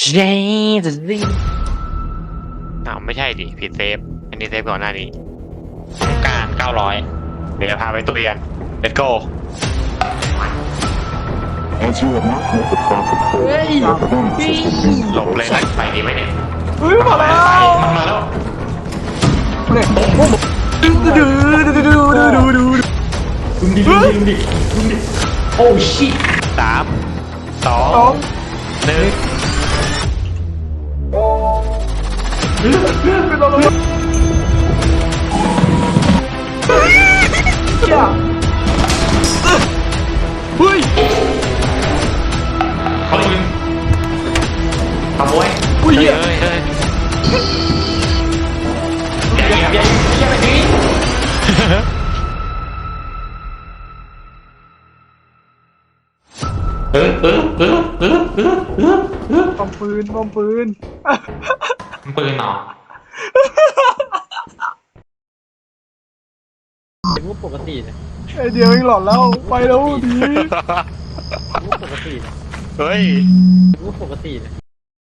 เจจะดิอ้าวไม่ใช่ดิผิดเซฟ อันนี้เซฟก่อนหน้านี้ต้องการเก้าร้อยเดี๋ยวพาไปตุยกัน let's go As you have not met the profit quota, your bonus has been หลบเลยนะไปดีไหมเนี่ยเฮ้ยมาแล้วมันมาแล้วเนี่ยดูดูดูดูดูดูดูดุมดิดุมดิดุมดิดุมดิโอ้ชิตสามสองสองหนึ่ง ไปต่อเลยเจ้าเฮ้ยเขายิงขโมยอุ้ยเฮ้ยเหี้ยเฮ้ยเฮ้ยอย่าอย่าอย่าอย่าไปดิเออเออเออเออเออเออเออปอมปืนปอมปืน ปืนเหรอรูปปกตินะไอเดียวเองหลอนแล้วไปแล้วดีรูปปกตินะเฮ้ยรูปปกตินะ